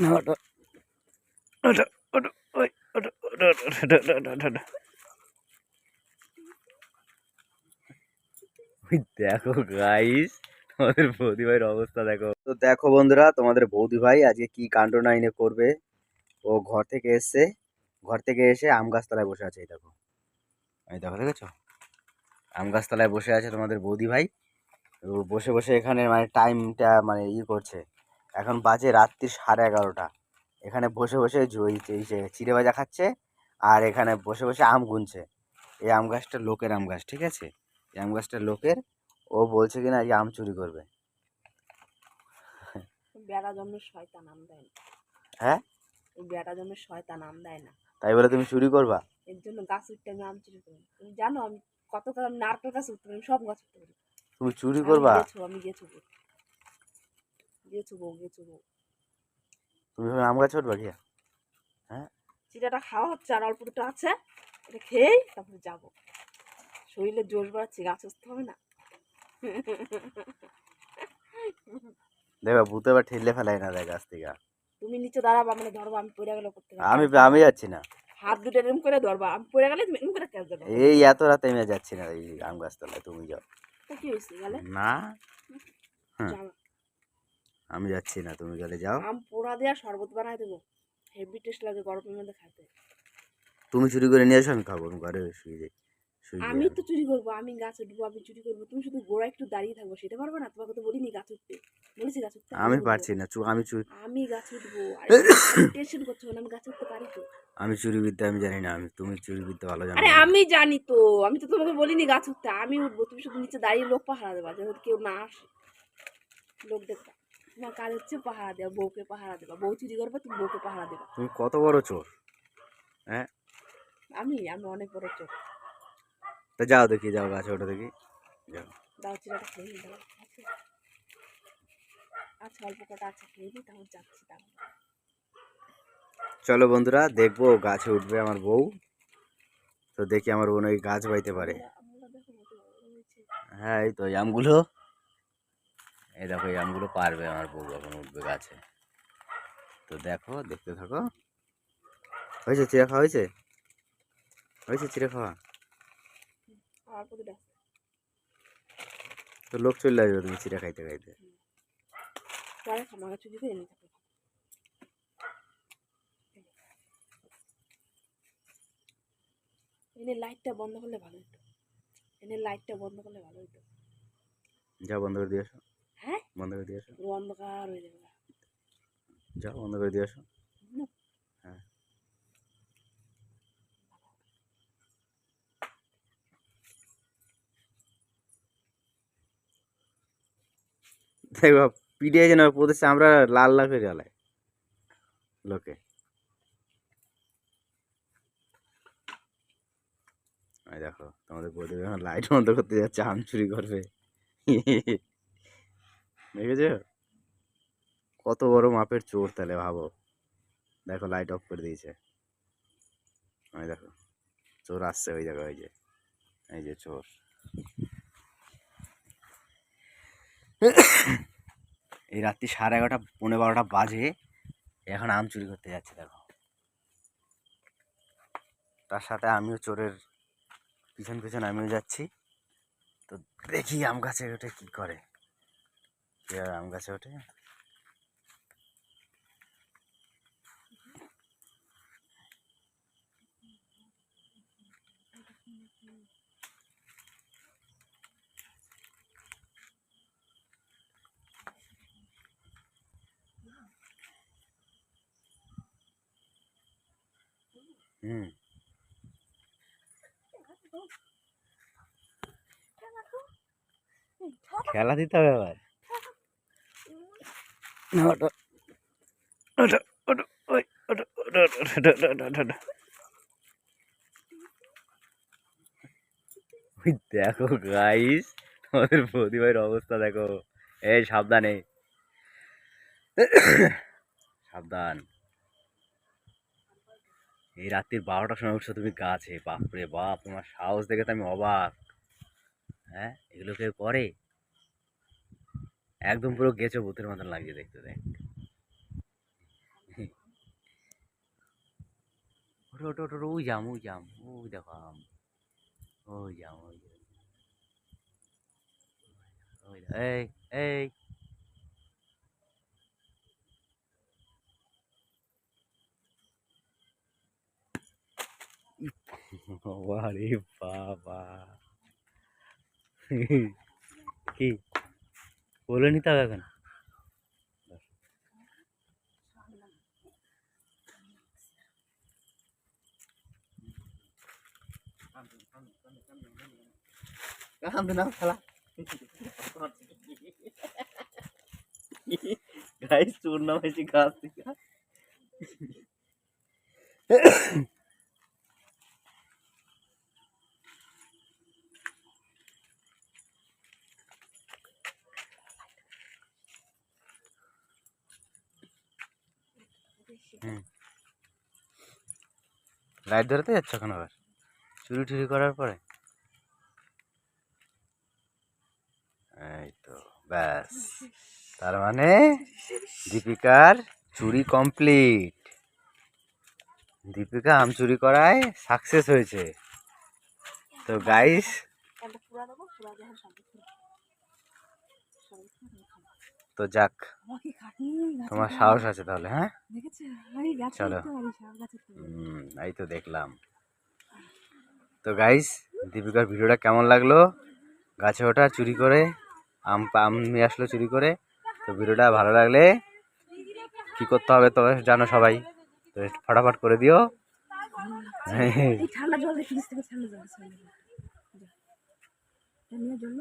ওই দেখো গাইস তোমাদের বৌদি ভাইয়ের অবস্থা দেখো। তো দেখো বন্ধুরা, তোমাদের বৌদি ভাই আজকে কি কাণ্ড নাইনে করবে? ও ঘর থেকে এসছে, ঘর থেকে এসে আম গাছতলায় বসে আছে, এই দেখো। এই দেখো, দেখেছ? আম গাছতলায় বসে আছে তোমাদের বৌদি ভাই। বসে বসে এখানে মানে টাইমটা মানে ই করছে। এখন বাজে রাত্রি সাড়ে এগারোটা। এখানে বসে বসে জই এই চিড়ে ভাজা খাচ্ছে আর এখানে বসে বসে আম গুনছে। এই আম গাছটা লোকের আম গাছ ঠিক আছে? এই আম গাছটা লোকের। ও বলছে কিনা আজকে আম চুরি করবে। বেড়া জন্মের শয়তান নাম দেয় না। হ্যাঁ? এই বেড়া জন্মের শয়তান নাম দেয় না। তাই বলে তুমি চুরি করবা? এর জন্য গাছ উঠতে আমি আম চুরি করি তুমি জানো আমি কত কাল নারকেল গাছ উঠতে পারি সব গাছ উঠতে পারি। তুমি চুরি করবা? আমি গেছো। গো। গেছো বউ গেছো বউ তুমি এখন আম গাছ উঠবা কি চিটাটা খাওয়া হচ্ছে আর অল্প দুটো আছে। এটা খেয়েই তারপরে যাব। শরীরে জোশ বাড়াচ্ছি গাছ উঠতে হবে না। দেখবা ভূতে আবার ঠেলে ফেলাই না দেয় গাছ থেকে তুমি নিচে দাঁড়াবা মানে ধরবা আমি পড়ে গেলে করতে আমি আমি যাচ্ছি না। হাত দুটো এরম করে ধরবা আমি পড়ে গেলে তুমি এরম করে ক্যাচ দেবো এই এত রাতে আমি যাচ্ছি না এই আম গাছতলায় তুমি যাও। কি হয়েছে গেলে না। হ্যাঁ। আমি যাচ্ছি না তুমি গেলে যাও। আম পোড়া দেওয়া শরবত বানাই দেবো। হেভি টেস্ট লাগে গরমের মধ্যে খাতে তুমি চুরি করে নিয়ে আসো আমি খাব আমি ঘরে শুয়ে যাই আমি তো চুরি করব আমি গাছ উঠবো আমি চুরি করব তুমি শুধু গোড়া একটু দাঁড়িয়ে থাকব সেটা পারবে না? তোমাকে তো বলিনি গাছ উঠতে। বলেছি গাছ উঠতে আমি পারছি না আমি চুরি আমি গাছ উঠবো টেনশন করছ না আমি গাছ উঠতে পারি তো। আমি চুরি বিদ্যা আমি জানি না আমি তুমি চুরি বিদ্যা ভালো জানো আরে আমি জানি তো আমি তো তোমাকে বলিনি গাছ উঠতে আমি উঠবো তুমি শুধু নিচে দাঁড়িয়ে লোক পাহারা দেবা যাতে কেউ না আসে। লোক দেখবা। তোমার কাজ হচ্ছে পাহারা দেওয়া বউকে পাহারা দেবা বউ চুরি করবে তুমি বউকে পাহারা দেবা। তুমি কত বড় চোর? হ্যাঁ? আমি আমি অনেক বড় চোখ তা যাও দেখি যাও গাছে ওটা দেখি। যাও। দাও চিরাটা খেয়ে দাও আচ্ছা অল্প কটা আছে খেয়ে নি তাহলে যাচ্ছি তাহলে। চলো বন্ধুরা দেখব গাছে উঠবে আমার বউ। তো দেখি আমার বোন ওই গাছ বাইতে পারে। হ্যাঁ এই তো আমগুলো। এই দেখো এই আমগুলো পারবে আমার বউ এখন উঠবে গাছে। তো দেখো দেখতে থাকো। হয়েছে চিড়া খাওয়া হয়েছে? হয়েছে চিড়া খাওয়া? তো লোক চলে আসবে তুমি চিড়া খাইতে খাইতে। এনে লাইটটা বন্ধ করলে ভালো হতো এনে লাইটটা বন্ধ করলে ভালো হতো যাও বন্ধ করে দিয়ে আসো হ্যাঁ বন্ধ করে দিয়ে আসো অন্ধকার হয়ে যাবে। যাও বন্ধ করে দিয়ে আসো। হ্যাঁ। দেখো পিডিয়ে যেন প্রদেশে আমরা লাল লাল করে জ্বালাই লোকে। দেখো তোমাদের বৌদি লাইট বন্ধ করতে যাচ্ছে আম চুরি করবে। দেখেছ কত বড় মাপের চোর তাহলে ভাবো। দেখো লাইট অফ করে দিয়েছে। ওই দেখো, চোর আসছে ওই দেখো ওই যে, এই যে চোর। এই রাত্রি সাড়ে এগারোটা পনেরো বারোটা বাজে, এখন আম চুরি করতে যাচ্ছে, দেখো। তার সাথে আমিও চোরের পিছন পিছন আমিও যাচ্ছি। তো দেখি আম গাছে ওঠে কী করে। কে আর আম গাছে ওঠে হুম খেলা দিতে হবে আবার ওই ওটা ওটা ওই দেখো গাইস আমাদের বৌদি অবস্থা দেখো। এই, সাবধানে। সাবধান। এই রাত্রির বারোটার সময় উঠছো তুমি গাছে, বাপরে বাপ, তোমার সাহস দেখে তো আমি অবাক। হ্যাঁ এগুলো কেউ করে? একদম পুরো গেছো ভূতের মতন লাগছে দেখতে, দেখ। ওটো ওটো ওটো ওই জাম ওই জাম, ওই দেখো আম। ওই জাম, ওই এই বাবা। কি? বলে নিতে হবে এখন। কান্দে না খেলা গাইস চোর নামাইছি গাছ থেকে লাইট ধরাতে যাচ্ছ এখন আবার? চুরি টুরি করার পরে? এই তো ব্যাস। তার মানে দীপিকার চুরি কমপ্লিট। দীপিকা আম চুরি করায় সাকসেস হয়েছে। তো গাইস তো যাক তোমার সাহস আছে তাহলে হ্যাঁ? চলো। এই তো দেখলাম। তো গাইস দীপিকার ভিডিওটা কেমন লাগল? গাছে ওঠা চুরি করে আম আম নিয়ে আসলো চুরি করে। তো ভিডিওটা ভালো লাগলে কি করতে হবে তবে জানো সবাই। তো ফটাফট করে দিও। ঠান্ডা জল ঠান্ডা জল